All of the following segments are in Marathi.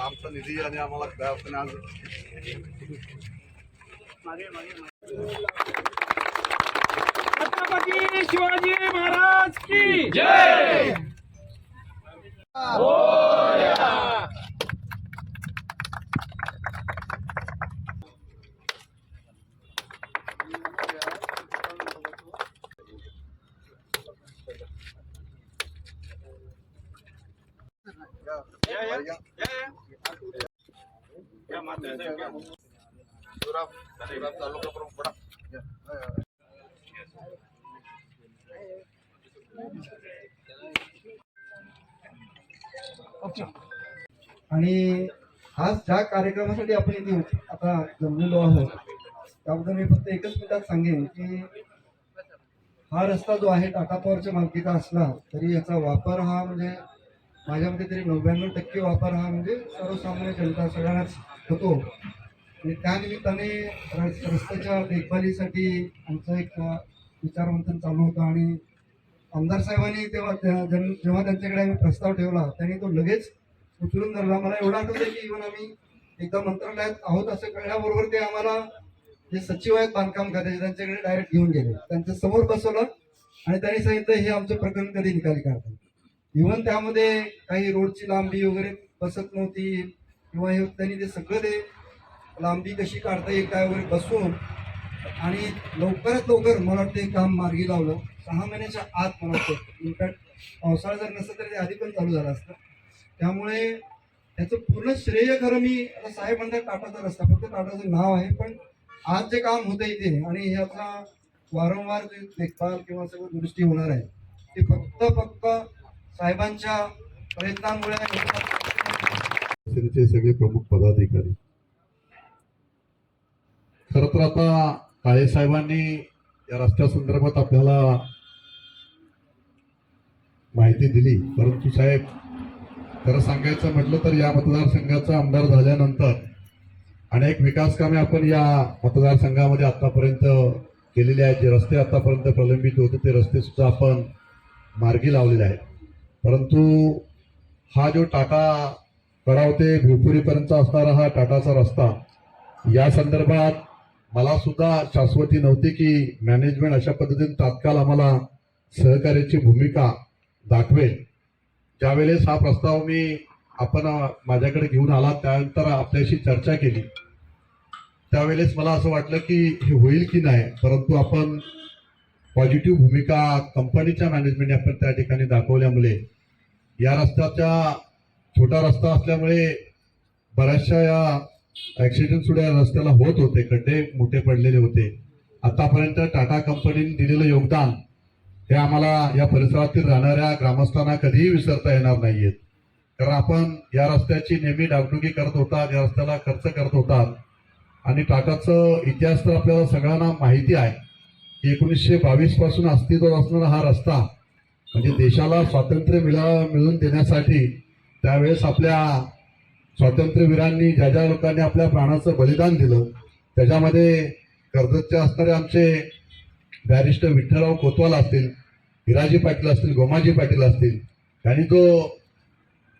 आमचा निधी आणि आम्हाला काय अडचणी आज. छत्रपती शिवाजी महाराज की जय। सुराब तालुका प्रमुख पडा आणि आज ज्या कार्यक्रमासाठी आपण इथे आता जमलेलो आहोत त्याबद्दल मी फक्त एकच मिनिटात सांगेन की हा रस्ता जो आहे टाटा पॉवरच्या मालकीचा असला तरी याचा वापर हा म्हणजे माझ्या मते तरी नव्याण्णव टक्के वापर हा म्हणजे सर्वसामान्य जनता सगळ्यांनाच होतो. आणि त्यानिमित्ताने रस्त्याच्या देखभालीसाठी आमचं एक विचारमंथन चालू होतं आणि आमदार साहेबांनी तेव्हा त्या- जन- जेव्हा त्यांच्याकडे आम्ही प्रस्ताव ठेवला त्यांनी तो लगेच उचलून धरला. मला एवढं आठवतं की इव्हन आम्ही एकदा मंत्रालयात आहोत असं कळल्याबरोबर ते आम्हाला जे सचिव आहेत बांधकाम खात्याचे त्यांच्याकडे डायरेक्ट घेऊन गेले. त्यांच्यासमोर बसवलं आणि त्यांनी सांगितलं हे आमचं प्रकरण कधी निकाली काढतात? इव्हन त्यामध्ये काही रोडची लांबी वगैरे बसत नव्हती. किंवा हे त्यांनी ते सगळं ते लांबी कशी काढता येईल काय वगैरे बसून आणि लवकरात लवकर मला वाटतं हे काम मार्गी लावलं. सहा महिन्याच्या आत मला वाटतं. इनफॅक्ट पावसाळा जर नसतं तर ते आधी पण चालू झालं असतं. त्यामुळे त्याचं पूर्ण श्रेय खरं मी आता साहेब म्हणतात टाटाचा रस्ता. फक्त टाटाचं नाव आहे पण आज जे काम होतं इथे आणि ह्याचा वारंवार जे देखभाल किंवा सगळं दुरुस्ती होणार आहे ते फक्त फक्त साहेबांच्या प्रयत्नांमुळे शिवसेनेचे सगळे प्रमुख पदाधिकारी. खर तर आता काळे साहेबांनी या रस्त्या संदर्भात आपल्याला माहिती दिली. परंतु साहेब खरं सांगायचं म्हटलं तर या मतदारसंघाचा आमदार झाल्यानंतर अनेक विकास कामे आपण या मतदारसंघामध्ये आतापर्यंत केलेली आहेत. जे रस्ते आतापर्यंत प्रलंबित होते ते रस्ते सुद्धा आपण मार्गी लावलेले आहेत. परंतु हा जो टाटा कडाव ते भिवपुरीपर्यंत असणारा हा टाटाचा रस्ता या संदर्भात मला सुद्धा शाश्वती नव्हती की मॅनेजमेंट अशा पद्धतीने तात्काळ आम्हाला सहकार्याची भूमिका दाखवेल. ज्यावेळेस हा प्रस्ताव मी आपण माझ्याकडे घेऊन आला त्यानंतर आपल्याशी चर्चा केली. त्यावेळेस मला असं वाटलं की हे होईल की नाही परंतु आपण पॉझिटिव्ह भूमिका कंपनीच्या मॅनेजमेंटने आपण त्या ठिकाणी दाखवल्यामुळे या रस्त्याचा छोटा रस्ता असल्यामुळे बऱ्याचशा या ॲक्सिडेंटसुद्धा या रस्त्याला होत होते खड्डे मोठे पडलेले होते. आतापर्यंत टाटा कंपनीने दिलेलं योगदान हे आम्हाला या परिसरातील राहणाऱ्या ग्रामस्थांना कधीही विसरता येणार नाहीयेत कारण आपण या रस्त्याची नेहमी डागडुगी करत होतात या रस्त्याला खर्च करत होतात. आणि टाटाचं इतिहास तर आपल्याला सगळ्यांना माहिती आहे. एकोणीसशे बावीसपासून अस्तित्वात असणारा हा रस्ता म्हणजे देशाला स्वातंत्र्य मिळा मिळवून देण्यासाठी त्यावेळेस आपल्या स्वातंत्र्यवीरांनी ज्या ज्या लोकांनी आपल्या प्राणाचं बलिदान दिलं त्याच्यामध्ये कर्जतचे असणारे आमचे बॅरिस्टर विठ्ठलराव कोतवाल असतील हिराजी पाटील असतील गोमाजी पाटील असतील त्यांनी तो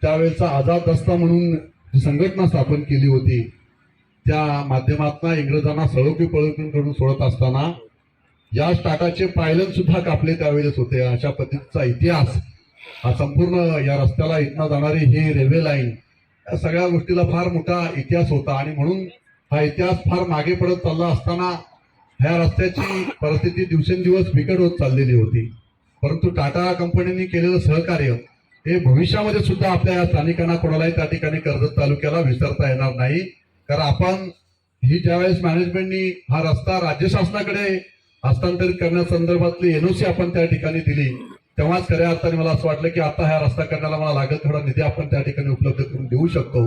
त्यावेळेचा आझाद दस्ता म्हणून जी संघटना स्थापन केली होती त्या माध्यमातून इंग्रजांना सळोकी पळोकीकडून सोडत असताना या टाटाचे पायलन सुद्धा कापले त्यावेळेस होते. अशा पद्धतीचा इतिहास हा संपूर्ण या रस्त्याला इथनं जाणारी ही रेल्वे लाईन या सगळ्या गोष्टीला फार मोठा इतिहास होता. आणि म्हणून हा इतिहास फार मागे पडत चालला असताना ह्या रस्त्याची परिस्थिती दिवसेंदिवस बिकट होत चाललेली होती. परंतु टाटा कंपनीने केलेलं सहकार्य हे भविष्यामध्ये सुद्धा आपल्या या स्थानिकांना कोणालाही त्या ठिकाणी कर्जत तालुक्याला विसरता येणार नाही. कारण आपण ही ज्यावेळेस मॅनेजमेंटनी हा रस्ता राज्य शासनाकडे हस्तांतरित करण्यासंदर्भातली एनओसी आपण त्या ठिकाणी दिली. तेव्हाच खऱ्या अर्थाने मला असं वाटलं की आता ह्या रस्ता करण्याला मला लागेल थोडा निधी आपण त्या ठिकाणी उपलब्ध करून देऊ शकतो.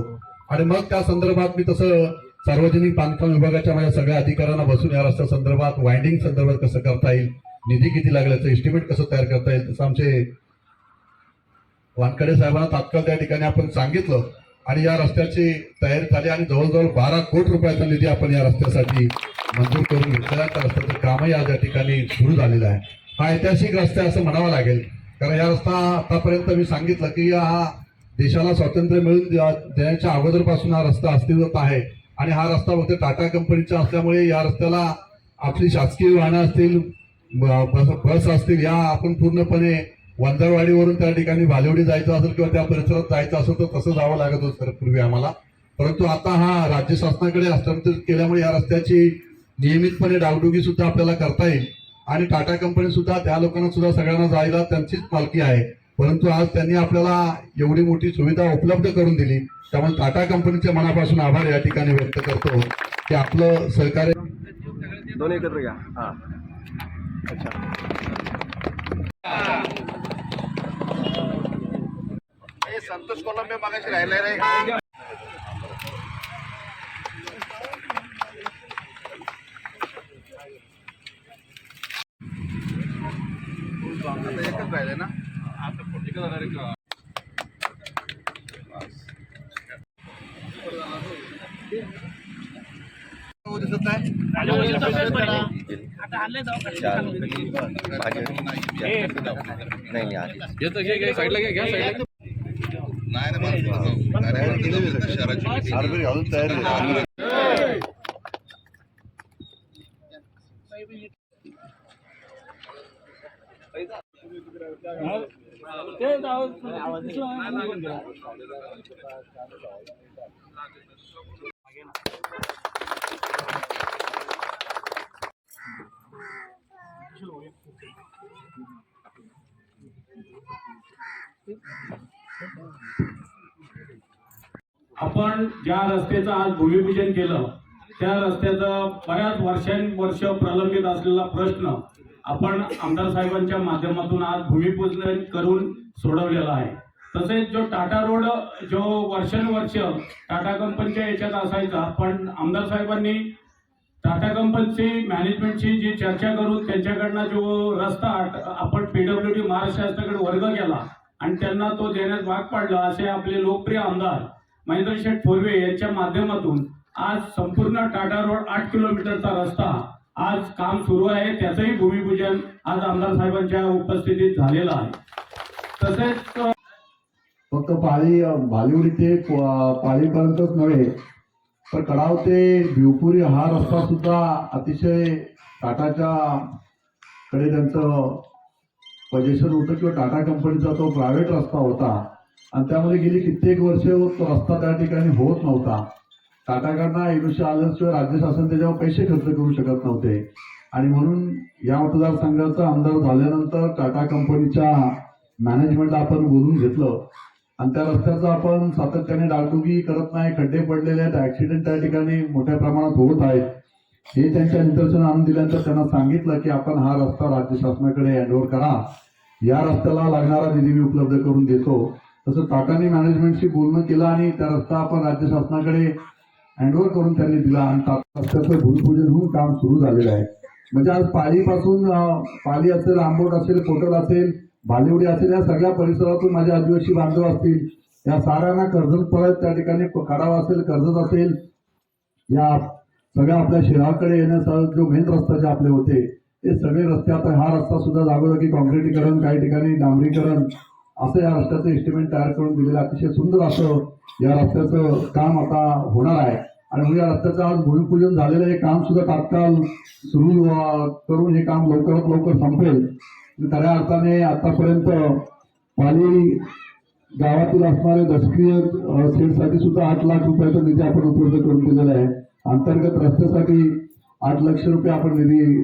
आणि मग त्या संदर्भात मी तसं सार्वजनिक बांधकाम विभागाच्या माझ्या सगळ्या अधिकाऱ्यांना बसून या रस्त्या संदर्भात वाइंडिंग संदर्भात कसं करता येईल निधी किती लागल्याचं एस्टिमेट कसं तयार करता येईल तसं आमचे वानकडे साहेबांना तात्काळ त्या ठिकाणी आपण सांगितलं. आणि या रस्त्याची तयारी झाली आणि जवळजवळ बारा कोटी रुपयाचा निधी आपण या रस्त्यासाठी मंजूर करून घेतलेला त्या रस्त्याचं कामही आज या ठिकाणी सुरू झालेलं आहे. हा ऐतिहासिक रस्ता आहे असं म्हणावं लागेल. कारण या रस्ता आतापर्यंत मी सांगितलं की हा देशाला स्वातंत्र्य मिळून देण्याच्या अगोदरपासून हा रस्ता अस्तित्वात आहे. आणि हा रस्ता फक्त टाटा कंपनीचा असल्यामुळे या रस्त्याला आपली शासकीय वाहनं असतील बस असतील या आपण पूर्णपणे वंजारवाडीवरून त्या ठिकाणी भालेवडी जायचं असेल किंवा त्या परिसरात जायचं असेल तर तसं जावं लागत होतं पूर्वी आम्हाला. परंतु आता हा राज्य शासनाकडे हस्तांतरित केल्यामुळे या रस्त्याची नियमितपणे डागडुगी सुद्धा आपल्याला करता येईल. आणि टाटा कंपनी सुद्धा त्या लोकांना सुद्धा सगळ्यांना जायला त्यांचीच मालकी आहे. परंतु आज त्यांनी आपल्याला एवढी मोठी सुविधा उपलब्ध करून दिली. त्यामुळे टाटा कंपनीचे मनापासून आभार या ठिकाणी व्यक्त करतो की आपलं सहकार्य दोन्ही एकत्र घ्या. हा. अच्छा. संतोष कोलंबे मागाशी राहिलाय रे. आता एकच राहिले ना? हो, दिसत नाही नाही ना मला शहराची अजून तयारी ते जाऊ- आपण ज्या रस्त्याचं आज भूमिपूजन केलं त्या रस्त्याचा बऱ्याच वर्षांवर्ष प्रलंबित असलेला प्रश्न आपण आमदार साहेबांच्या माध्यमातून आज भूमिपूजन करून सोडवलेला आहे. तसेच जो टाटा रोड जो वर्षानुवर्ष टाटा कंपनीच्या याच्यात असायचा पण आमदार साहेबांनी टाटा कंपनीची मॅनेजमेंटची जी चर्चा करून त्यांच्याकडनं जो रस्ता आपण पीडब्ल्यू डी महाराष्ट्र शासनाकडे वर्ग केला आणि त्यांना तो देण्यात भाग पाडला असे आपले लोकप्रिय आमदार महेंद्र शेठ थोरवे यांच्या माध्यमातून आज संपूर्ण टाटा रोड आठ किलोमीटरचा रस्ता आज काम सुरू आहे. त्याचंही भूमिपूजन आज आमदार साहेबांच्या उपस्थितीत झालेलं आहे. तसेच फक्त पाळी भालिवडी ते पाळीपर्यंतच नव्हे तर कडाव ते भिवपुरी हा रस्ता सुद्धा अतिशय टाटाच्या कडे त्यांचं पजेशन होतं किंवा टाटा कंपनीचा तो प्रायव्हेट रस्ता होता. आणि त्यामध्ये गेली कित्येक वर्ष तो रस्ता त्या ठिकाणी होत नव्हता. टाटाकडनं एकोणीसशे आल्याशिवाय राज्य शासन त्याच्यावर पैसे खर्च करू शकत नव्हते. आणि म्हणून या मतदारसंघाचा आमदार झाल्यानंतर टाटा कंपनीच्या मॅनेजमेंटला आपण बोलून घेतलं. आणि त्या रस्त्याचं आपण सातत्याने डागडुगी करत नाही खड्डे पडलेले आहेत ऍक्सिडेंट त्या ठिकाणी मोठ्या प्रमाणात होत आहेत. हे त्यांच्या निदर्शन आणून दिल्यानंतर त्यांना सांगितलं की आपण हा रस्ता राज्य शासनाकडे हँडओव्हर करा. या रस्त्याला लागणारा निधी मी उपलब्ध करून देतो. तसं टाटाने मॅनेजमेंटशी बोलणं केलं आणि त्या रस्ता आपण राज्य शासनाकडे हँडओव्हर करून त्यांनी दिला आणि टाटा रस्त्याचं भूमिपूजन होऊन काम सुरू झालेलं आहे. म्हणजे आज पालीपासून पाली असेल आंबोट असेल कोटल असेल भालेवडी असेल या सगळ्या परिसरातून माझे आदिवासी बांधव असतील या साऱ्यांना कर्जत परत त्या ठिकाणी काढावा असेल कर्जत असेल या सगळ्या आपल्या शहराकडे येण्याचा जो मेन रस्ता जे आपले होते ते सगळे रस्ते आता हा रस्ता सुद्धा जागोजागी काँक्रिटीकरण काही ठिकाणी डांबरीकरण असं या रस्त्याचं एस्टिमेट तयार करून दिलेलं अतिशय सुंदर असं या रस्त्याचं काम आता होणार आहे. आणि म्हणून या रस्त्याचं आज भूमिपूजन झालेलं हे काम सुद्धा तात्काळ सुरू करून हे काम लवकरात लवकर संपेल. खऱ्या अर्थाने आतापर्यंत पाली गावातील असणारे दशकीय सेटसाठी सुद्धा आठ लाख रुपयाचा निधी आपण उपलब्ध करून दिलेला आहे. अंतर्गत रस्त्यासाठी आठ लक्ष रुपये आपण निधी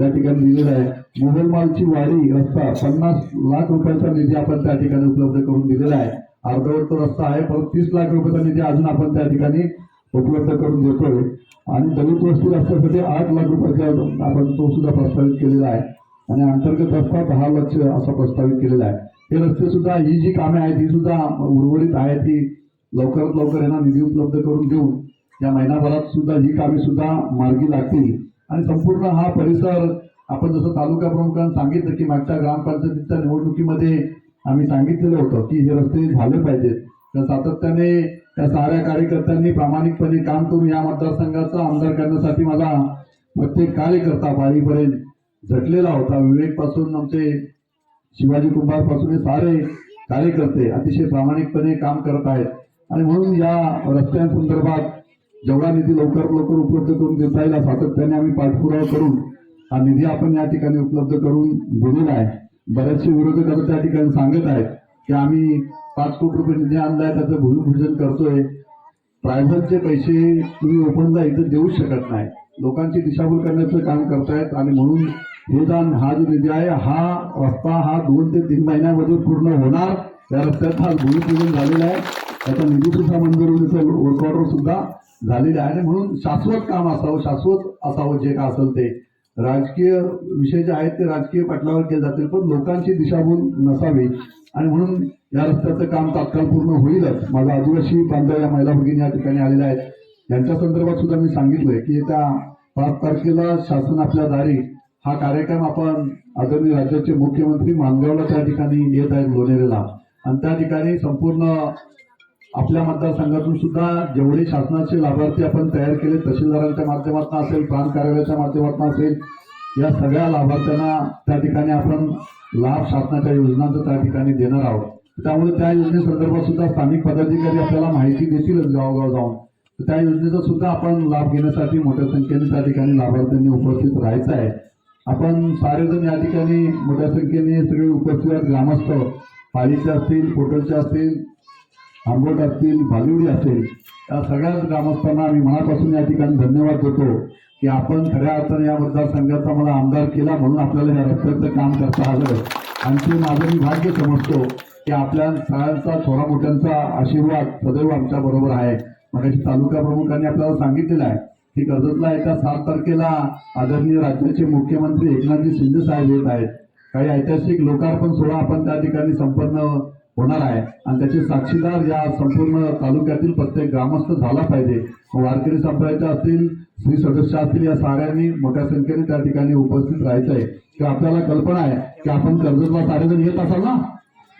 या ठिकाणी दिलेला आहे. मोहनमालची मालची वाडी रस्ता पन्नास लाख रुपयाचा निधी आपण त्या ठिकाणी उपलब्ध करून दिलेला आहे. अर्धवट तो रस्ता आहे परत तीस लाख रुपयाचा निधी अजून आपण त्या ठिकाणी उपलब्ध करून देतोय. आणि दलित वस्ती रस्त्यासाठी आठ लाख रुपयाचा आपण तो सुद्धा प्रस्तावित केलेला आहे. आणि अंतर्गत रस्ता दहा लक्ष असा प्रस्तावित केलेला आहे. हे रस्ते सुद्धा ही जी कामे आहेत ही सुद्धा उर्वरित आहेत ती लवकरात लवकर यांना निधी उपलब्ध करून देऊन या महिनाभरात सुद्धा ही कामे सुद्धा मार्गी लागतील. आणि संपूर्ण हा परिसर आपण जसं तालुका प्रमुखांना सांगितलं की मागच्या ग्रामपंचायतीच्या निवडणुकीमध्ये आम्ही सांगितलेलं होतं की हे रस्ते झाले पाहिजेत. तर सातत्याने त्या साऱ्या कार्यकर्त्यांनी प्रामाणिकपणे काम करून या मतदारसंघाचा आमदार करण्यासाठी मला प्रत्येक कार्यकर्ता पाळीपर्यंत झटलेला होता. विवेकपासून आमचे शिवाजी कुंभारपासून हे सारे कार्यकर्ते अतिशय प्रामाणिकपणे काम करत आहेत. आणि म्हणून या रस्त्यांसंदर्भात जेवढा निधी लवकर लवकर उपलब्ध करून देता येईल सातत्याने आम्ही पाठपुरावा करून हा निधी आपण या ठिकाणी उपलब्ध करून दिलेला आहे. बरेचसे विरोधक आता त्या ठिकाणी सांगत आहेत की आम्ही पाच कोटी रुपये निधी आणलाय त्याचं भूमिपूजन करतोय. प्रायव्हेटचे पैसे तुम्ही ओपनला इथं देऊ शकत नाही. लोकांची दिशाभूल करण्याचं काम करतायत आणि म्हणून हे दान हा जो निधी आहे हा रस्ता हा दोन ते तीन महिन्यामध्ये पूर्ण होणार. या रस्त्यात हा भूमिपूजन झालेलं आहे. त्याचा निधी सुद्धा मंजूर होऊन वर्क ऑर्डर सुद्धा झालेले आहे आणि म्हणून शाश्वत काम असावं शाश्वत असावं जे काय असेल ते. राजकीय विषय जे आहेत ते राजकीय पटलावर केले जातील पण लोकांची दिशाभूल नसावी. आणि म्हणून या रस्त्याचं काम तात्काळ पूर्ण होईलच. माझा आदिवासी बांधव या महिला भगिनी या ठिकाणी आलेल्या आहेत. यांच्या संदर्भात सुद्धा मी सांगितलंय की येत्या पाच तारखेला शासन आपल्या दारी हा कार्यक्रम आपण आदरणीय राज्याचे मुख्यमंत्री मानगावला त्या ठिकाणी येत आहेत लोणेरेला. आणि त्या ठिकाणी संपूर्ण आपल्या मतदारसंघातून सुद्धा जेवढे शासनाचे लाभार्थी आपण तयार केले तहसीलदारांच्या माध्यमातून असेल प्रांत कार्यालयाच्या माध्यमातून असेल या सगळ्या लाभार्थ्यांना त्या ठिकाणी आपण लाभ शासनाच्या योजनांचा त्या ठिकाणी देणार आहोत. त्यामुळे त्या योजनेसंदर्भात सुद्धा स्थानिक पदाधिकारी आपल्याला माहिती देतीलच गावगाव जाऊन. तर त्या योजनेचा सुद्धा आपण लाभ घेण्यासाठी मोठ्या संख्येने त्या ठिकाणी लाभार्थ्यांनी उपस्थित राहायचं आहे. आपण सारेजण या ठिकाणी मोठ्या संख्येने सगळे उपस्थित ग्रामस्थ पालीचे असतील पोटलचे असतील आंबोट असतील भालिवडी असेल या सगळ्याच ग्रामस्थांना आम्ही मनापासून या ठिकाणी धन्यवाद देतो की आपण खऱ्या अर्थाने या मतदारसंघाचा मला आमदार केला म्हणून आपल्याला या रस्त्याचं काम करता आलं. आणखी माझं मी भाग्य समजतो की आपल्या सगळ्यांचा थोडा मोठ्यांचा आशीर्वाद सदैव आमच्या बरोबर आहे. मग तालुका प्रमुखांनी आपल्याला सांगितलेलं आहे की कर्जतला येत्या सात तारखेला आदरणीय राज्याचे मुख्यमंत्री एकनाथजी शिंदे साहेब येत आहेत. काही ऐतिहासिक लोकार्पण सोहळा आपण त्या ठिकाणी संपन्न होणार आहे. आणि त्याचे साक्षीदार या संपूर्ण तालुक्यातील प्रत्येक ग्रामस्थ झाला पाहिजे. वारकरी संप्रदायाचे असतील स्त्री सदस्य असतील या साऱ्यांनी मोठ्या संख्येने त्या ठिकाणी उपस्थित राहायचं आहे की आपल्याला कल्पना आहे की आपण कर्जतला सारेजण येत असाल ना?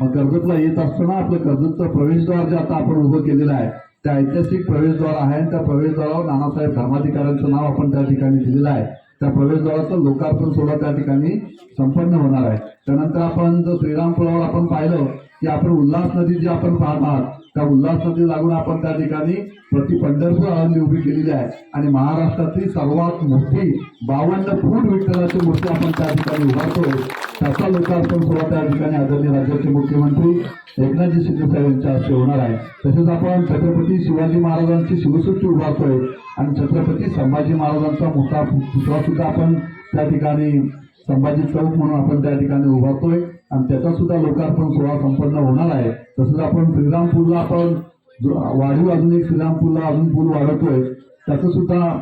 मग कर्जतला येत असताना आपलं कर्जतचं प्रवेशद्वार जे आता आपण उभं केलेलं आहे त्या ऐतिहासिक प्रवेशद्वार आहे. आणि त्या प्रवेशद्वारावर नानासाहेब धर्माधिकाऱ्यांचं नाव आपण त्या ठिकाणी दिलेलं आहे. त्या प्रवेशद्वाराचं लोकार्पण सोहळा त्या ठिकाणी संपन्न होणार आहे. त्यानंतर आपण जर श्रीरामपुरावर आपण पाहिलं की आपण उल्हास नदी जी आपण पाहत आहात त्या उल्हास नदी लागून आपण त्या ठिकाणी प्रति पंढरपूर आळंदी उभी केलेली आहे. आणि महाराष्ट्रातली सर्वात मोठी बावन्न फूट विठ्ठलाची मूर्ती आपण त्या ठिकाणी उभारतोय. त्याचा लोकार्पण सोहळा त्या ठिकाणी आदरणीय राज्याचे मुख्यमंत्री एकनाथजी शिंदे साहेब यांच्या हस्ते होणार आहे. तसेच आपण छत्रपती शिवाजी महाराजांची शिवसृष्टी उभारतोय आणि छत्रपती संभाजी महाराजांचा मोठा पुतळा सुद्धा आपण त्या ठिकाणी संभाजी चौक म्हणून आपण त्या ठिकाणी उभारतोय आणि त्याचा सुद्धा लोकार्पण सोहळा संपन्न होणार आहे. तसंच आपण श्रीरामपूरला आपण जो वाढीव अजून एक श्रीरामपूरला अजून पूल वाढवतोय त्याचं सुद्धा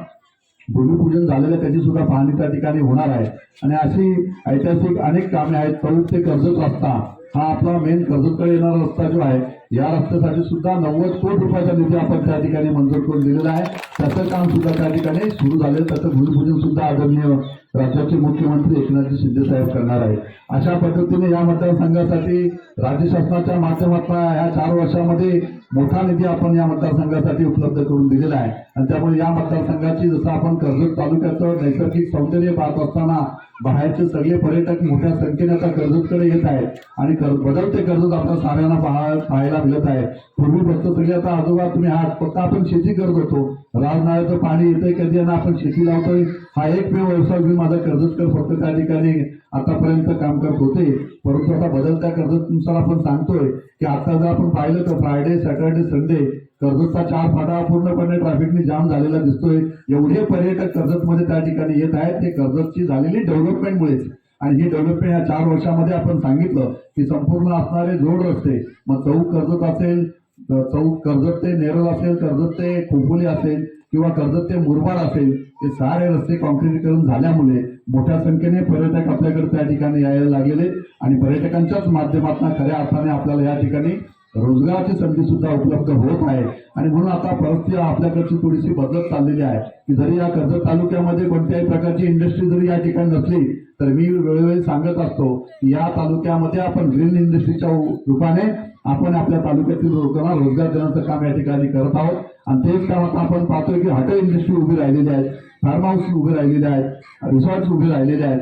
भूमिपूजन झालेलं त्याची सुद्धा पाहणी त्या ठिकाणी होणार आहे. आणि अशी ऐतिहासिक अनेक कामे आहेत. चौक ते कर्जत रस्ता हा आपला मेन कर्जतकडे येणारा रस्ता जो आहे या रस्त्यासाठी सुद्धा नव्वद कोटी रुपयाचा निधी आपण त्या ठिकाणी मंजूर करून दिलेला आहे. त्याचं काम सुद्धा त्या ठिकाणी सुरू झालं त्याचं भूमिपूजन सुद्धा आदरणीय राज्याचे मुख्यमंत्री एकनाथजी शिंदे साहेब करणार आहेत. अशा पद्धतीने या मतदारसंघासाठी राज्य शासनाच्या माध्यमातून ह्या चार वर्षामध्ये मोठा निधी आपण या मतदारसंघासाठी उपलब्ध करून दिलेला आहे. आणि त्यामुळे या मतदारसंघाची जसं आपण कर्जत तालुक्याचं नैसर्गिक सौंदर्य पाहत असताना बाहेरचे सगळे पर्यटक मोठ्या संख्येने आता कर्जतकडे येत आहेत. आणि कर- बदलते कर्जत आपल्या साऱ्यांना पाहायला मिळत आहे. पूर्वी फक्त सगळे आता आजोबा तुम्ही आहात फक्त आपण शेती करत होतो. राजनाळ्याचं पाणी येतंय कधी आणि आपण शेती लावतोय हा एकमेव व्यवसाय मी माझा कर्जतकर फक्त त्या ठिकाणी आतापर्यंत काम करत होते. परंतु आता बदलत्या कर्जतनुसार आपण सांगतोय की आता जर आपण पाहिलं तर फ्रायडे सॅटर्डे संडे कर्जतचा चार फाटा पूर्णपणे ट्रॅफिकने जाम झालेला दिसतोय. एवढे पर्यटक कर्जतमध्ये त्या ठिकाणी येत आहेत ते कर्जतची झालेली डेव्हलपमेंटमुळेच आणि ही डेव्हलपमेंट या चार वर्षामध्ये आपण सांगितलं की संपूर्ण असणारे जोड रस्ते मग चौक कर्जत असेल चौक कर्जत ते नेरळ असेल कर्जत ते खोपोली असेल किंवा कर्जत ते मुरबाड असेल ते सारे रस्ते कॉन्क्रीटीकरण झाल्यामुळे मोठ्या संख्येने पर्यटक आपल्याकडे त्या ठिकाणी यायला लागलेले आणि पर्यटकांच्याच माध्यमातून खऱ्या अर्थाने आपल्याला या ठिकाणी रोजगाराची संधी सुद्धा उपलब्ध होत आहे. आणि म्हणून आता परिस्थिती आपल्याकडची थोडीशी बदलत चाललेली आहे. की जरी या कर्जत तालुक्यामध्ये कोणत्याही प्रकारची इंडस्ट्री जरी या ठिकाणी नसली तर मी वेळोवेळी सांगत असतो की या तालुक्यामध्ये आपण ग्रीन इंडस्ट्रीच्या रूपाने आपण आपल्या तालुक्यातील लोकांना रोजगार देण्याचं काम या ठिकाणी करत आहोत. आणि तेच काम आता आपण पाहतोय की हॉटेल इंडस्ट्री उभी राहिलेली आहे फार्म हाऊस उभे राहिलेले आहेत रिसॉर्ट्स उभे राहिलेले आहेत.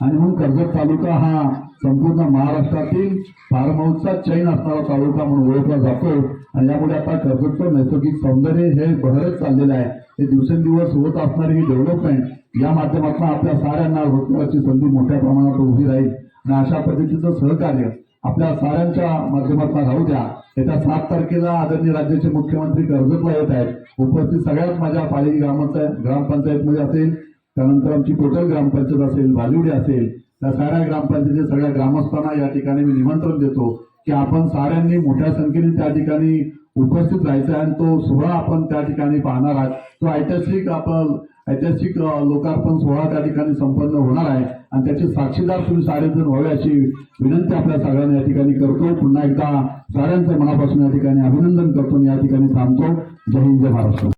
आणि म्हणून कर्जत तालुका हा संपूर्ण महाराष्ट्रातील फार्म हाऊसचा चैन असणारा तालुका म्हणून ओळखला जातो. आणि यामुळे आता कर्जतचं नैसर्गिक सौंदर्य हे बहरत चाललेलं आहे. हे दिवसेंदिवस होत असणारी ही डेव्हलपमेंट या माध्यमातून आपल्या साऱ्यांना रोजगाराची संधी मोठ्या प्रमाणात उभी राहील. आणि अशा पद्धतीचं सहकार्य आपल्या साऱ्यांच्या माध्यमातून राहू द्या. येत्या सात तारखेला आदरणीय राज्याचे मुख्यमंत्री कर्जतला येत आहेत. उपस्थित सगळ्यात माझ्या पालिका ग्रामपंचायत ग्रामपंचायतमध्ये असेल. त्यानंतर आमची टोटल ग्रामपंचायत असेल भालिवडी असेल. त्या साऱ्या ग्रामपंचायतीच्या सगळ्या ग्रामस्थांना या ठिकाणी मी निमंत्रण देतो की आपण साऱ्यांनी मोठ्या संख्येने त्या ठिकाणी उपस्थित राहायचं आहे आणि तो सोहळा आपण त्या ठिकाणी पाहणार आहात. तो ऐतिहासिक आपण ऐतिहासिक लोकार्पण सोहळा त्या ठिकाणी संपन्न होणार आहे. आणि त्याचे साक्षीदार तुम्ही सारेजण व्हावे अशी विनंती आपल्या सगळ्यांना या ठिकाणी करतो. पुन्हा एकदा साऱ्यांचं मनापासून या ठिकाणी अभिनंदन करतो आणि या ठिकाणी थांबतो. जय हिंद जय महाराष्ट्र.